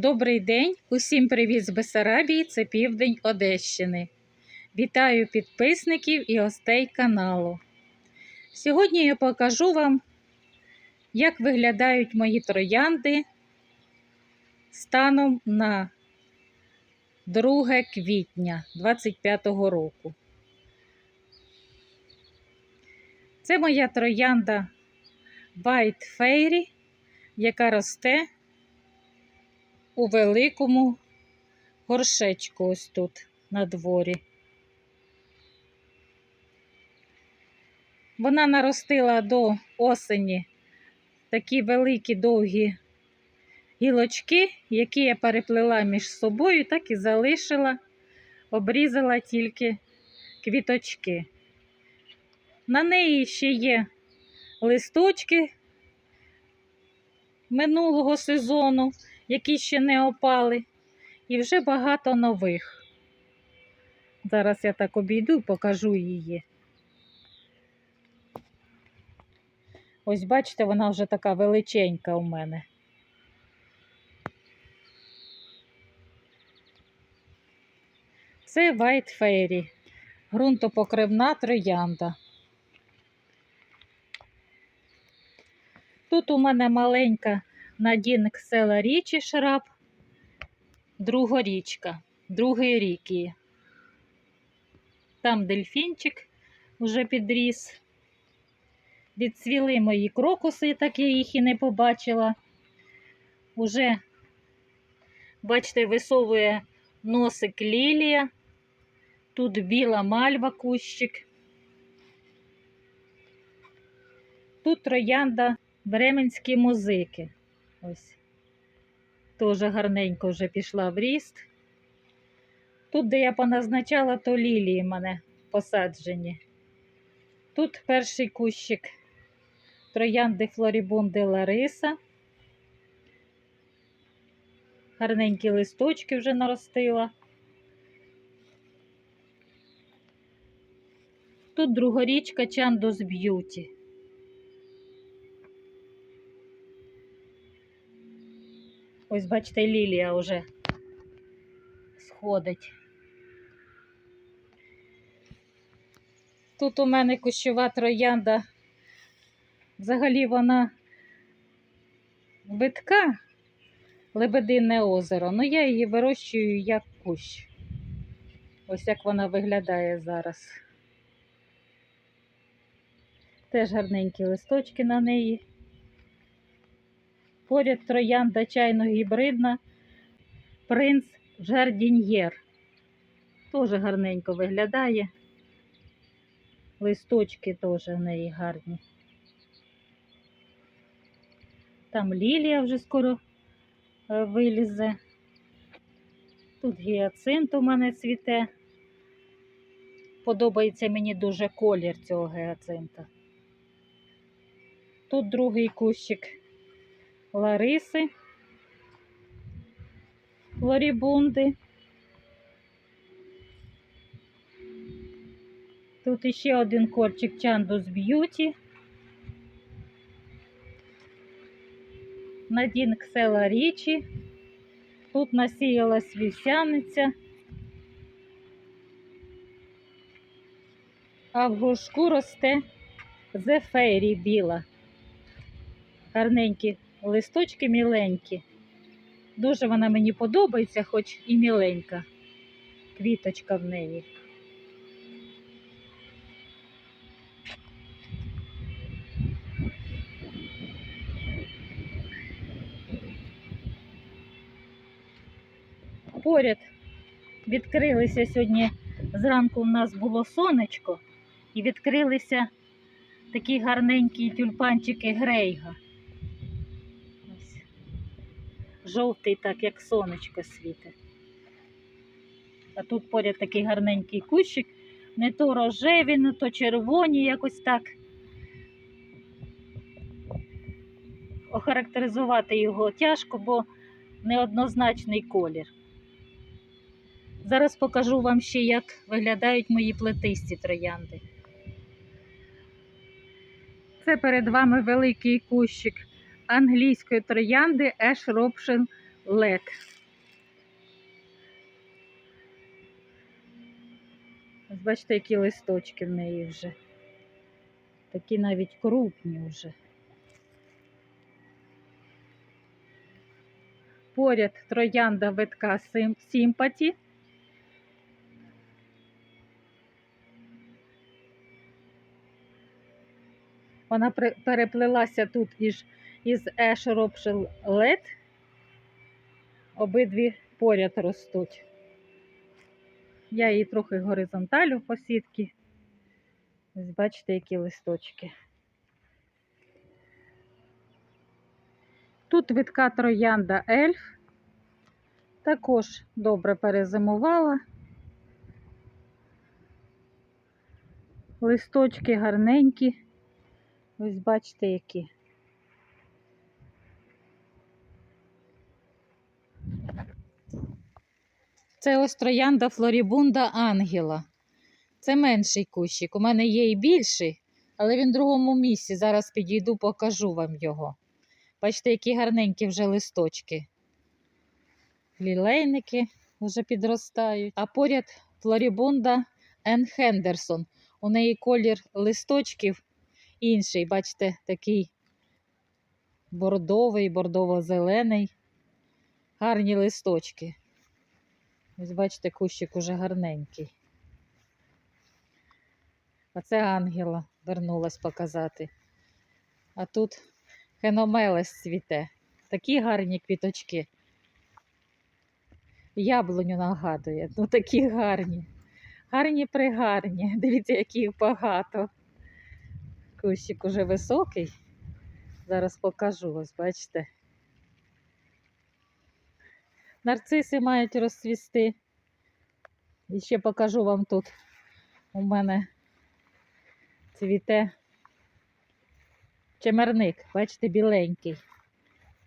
Добрий день, усім привіт з Бесарабії, це південь Одещини. Вітаю підписників і гостей каналу. Сьогодні я покажу вам, як виглядають мої троянди станом на 2 квітня 2025 року. Це моя троянда White Fairy, яка росте у великому горшечку ось тут на дворі. Вона наростила до осені такі великі довгі гілочки, які я переплела між собою, так і залишила, обрізала тільки квіточки. На неї ще є листочки минулого сезону, які ще не опали, і вже багато нових. Зараз я так обійду і покажу її. Ось бачите, вона вже така величенька у мене. Це White Fairy, ґрунтопокривна троянда. Тут у мене маленька Надін Ксела Річі шраб, другорічка, другий рік її. Там дельфінчик вже підріс. Відцвіли мої крокуси, так я їх і не побачила. Уже, бачите, висовує носик лілія. Тут біла мальва кущик. Тут троянда бременські музики. Ось. Теж гарненько вже пішла в ріст. Тут, де я поназначала, то лілії в мене посаджені. Тут перший кущик троянди Флорібунди Лариса. Гарненькі листочки вже наростила. Тут другорічка Чандос Б'юті. Ось, бачите, лілія вже сходить. Тут у мене кущова троянда. Взагалі вона битка, лебедине озеро. Ну я її вирощую як кущ. Ось як вона виглядає зараз. Теж гарненькі листочки на неї. Поряд троянда чайно-гібридна, принц Жардін'єр. Теж гарненько виглядає. Листочки теж в неї гарні. Там лілія вже скоро е, вилізе. Тут гіацинт у мене цвіте. Подобається мені дуже колір цього гіацинта. Тут другий кущик Лариси, Флорібунди. Тут іще один корчик Чандус Б'юті. Надін Ксела Річі. Тут насіялась вівсяниця. А в горшку росте зефері біла. Гарненькі листочки міленькі. Дуже вона мені подобається, хоч і міленька квіточка в неї. Поряд відкрилися сьогодні зранку у нас було сонечко, і відкрилися такі гарненькі тюльпанчики Грейга. Ось. Жовтий, так як сонечко світить. А тут поряд такий гарненький кущик, не то рожеві, не то червоні, якось так. Охарактеризувати його тяжко, бо неоднозначний колір. Зараз покажу вам ще, як виглядають мої плетисті троянди. Це перед вами великий кущик англійської троянди Ash Robson лек. Ось бачите, які листочки в неї вже. Такі навіть крупні вже. Поряд троянда витка Сімпаті. Вона переплелася тут із, із Ash Ropshel LED. Обидві поряд ростуть. Я її трохи горизонталю по сітки. Ось бачите, які листочки. Тут витка троянда ельф. Також добре перезимувала. Листочки гарненькі. Ось бачите, які. Це ось троянда Флорібунда Ангела. Це менший кущик. У мене є і більший, але він в другому місці. Зараз підійду, покажу вам його. Бачите, які гарненькі вже листочки. Лілейники вже підростають. А поряд Флорібунда Ен Хендерсон. У неї колір листочків інший. Бачите, такий бордовий, бордово-зелений. Гарні листочки. Ось бачите, кущик уже гарненький. А це ангела вернулась показати. А тут хеномелес цвіте. Такі гарні квіточки. Яблуню нагадує. Ну такі гарні. Гарні пригарні. Дивіться, яких багато. Кущик уже високий. Зараз покажу ось, бачите. Нарциси мають розцвісти. І ще покажу вам тут. У мене цвіте чемерник, бачите, біленький.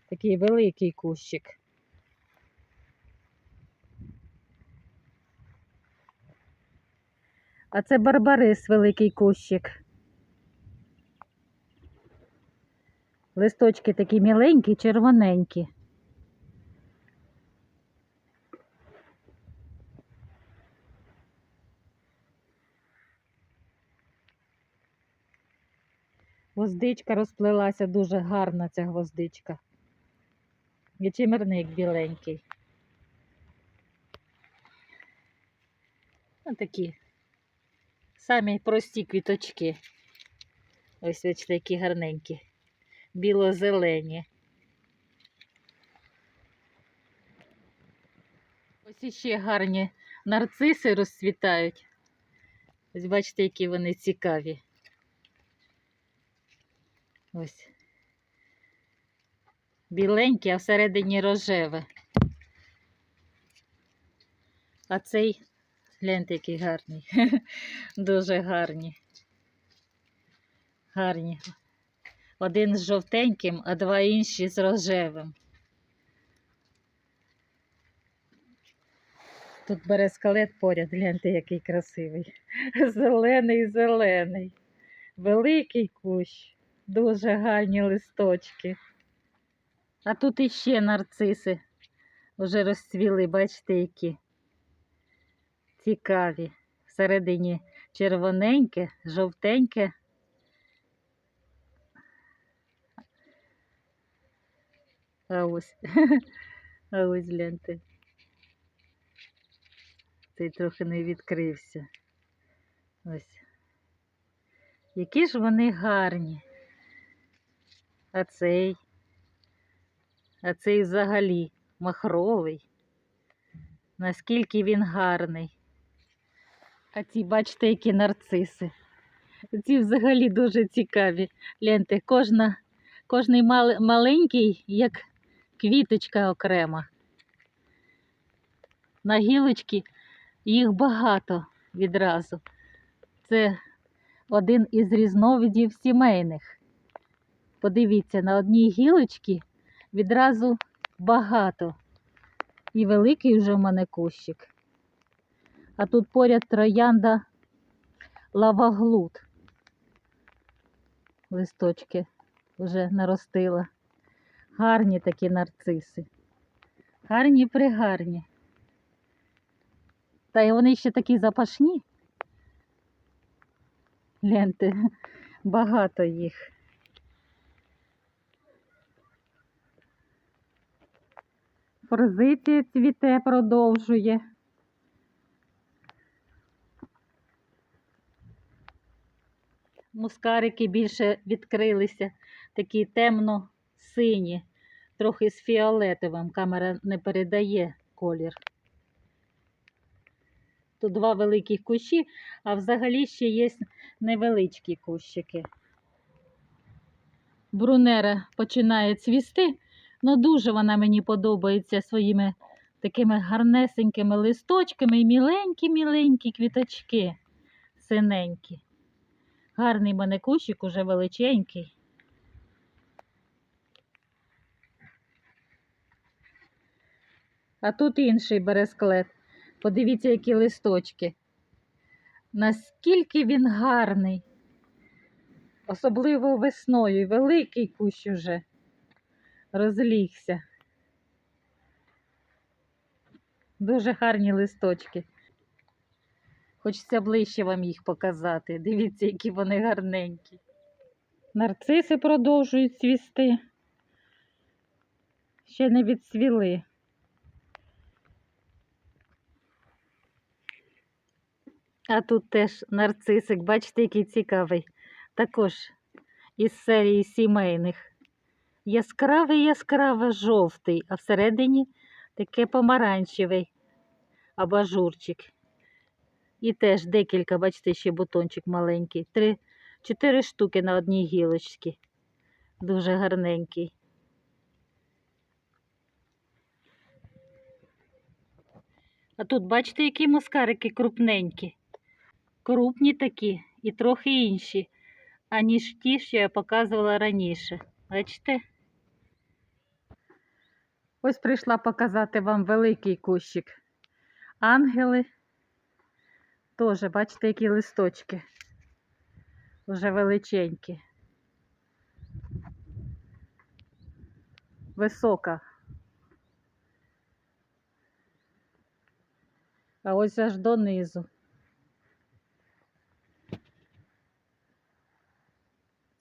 Такий великий кущик. А це барбарис, великий кущик. Листочки такі міленькі, червоненькі. Гвоздичка розплилася дуже гарна ця гвоздичка. І чимерник біленький. Такі самі прості квіточки. Ось бачите, які гарненькі. Біло-зелені. Ось іще гарні нарциси розцвітають. Ось бачите, які вони цікаві. Ось. Біленьке, а всередині рожеве. А цей, гляньте, який гарний. Дуже гарні. Гарні. Один з жовтеньким, а два інші з рожевим. Тут берескалет поряд, гляньте, який красивий. Зелений, зелений. Великий кущ. Дуже гарні листочки. А тут іще нарциси вже розцвіли, бачите, які цікаві. Всередині червоненьке, жовтеньке. А ось, а ось гляньте. Цей трохи не відкрився. Ось. Які ж вони гарні. А цей, а цей взагалі махровий. Наскільки він гарний. А ці, бачите, які нарциси. Ці взагалі дуже цікаві. Гляньте, кожна, кожний мал, маленький, як квіточка окрема. На гілочці їх багато відразу. Це один із різновидів сімейних. Подивіться, на одній гілочці відразу багато. І великий вже в мене кущик. А тут поряд троянда лаваглут. Листочки вже наростила. Гарні такі нарциси. Гарні пригарні. Та й вони ще такі запашні. Гляньте, багато їх. Форзиція цвіте, продовжує. Мускарики більше відкрилися, такі темно-сині, трохи з фіолетовим. Камера не передає колір. Тут два великі кущі, а взагалі ще є невеличкі кущики. Брунера починає цвісти, але дуже вона мені подобається своїми такими гарнесенькими листочками і міленькі-міленькі квіточки синенькі. Гарний мене кущик уже величенький. А тут інший бересклет. Подивіться, які листочки. Наскільки він гарний. Особливо весною. Великий кущ уже розлігся. Дуже гарні листочки. Хочеться ближче вам їх показати. Дивіться, які вони гарненькі. Нарциси продовжують цвісти. Ще не відцвіли. А тут теж нарцисик, бачите, який цікавий. Також із серії сімейних. Яскравий, яскраво жовтий, а всередині таке помаранчевий абажурчик. І теж декілька, бачите, ще бутончик маленький. Три, чотири штуки на одній гілочці. Дуже гарненький. А тут, бачите, які мускарики крупненькі. Крупні такі і трохи інші, аніж ті, що я показувала раніше. Бачите? Ось прийшла показати вам великий кущик. Ангели. Теж, бачите, які листочки. Вже величенькі. Висока. А ось аж донизу.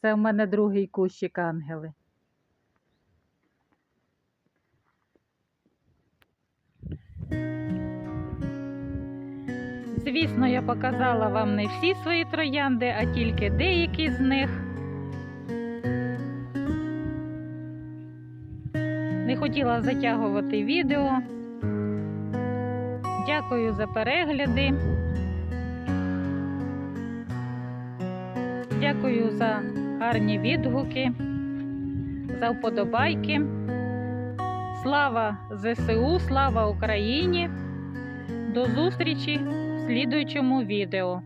Це в мене другий кущик ангели. Звісно, я показала вам не всі свої троянди, а тільки деякі з них. Не хотіла затягувати відео. Дякую за перегляди. Дякую за гарні відгуки, за вподобайки. Слава ЗСУ, слава Україні! До зустрічі слідуючому відео.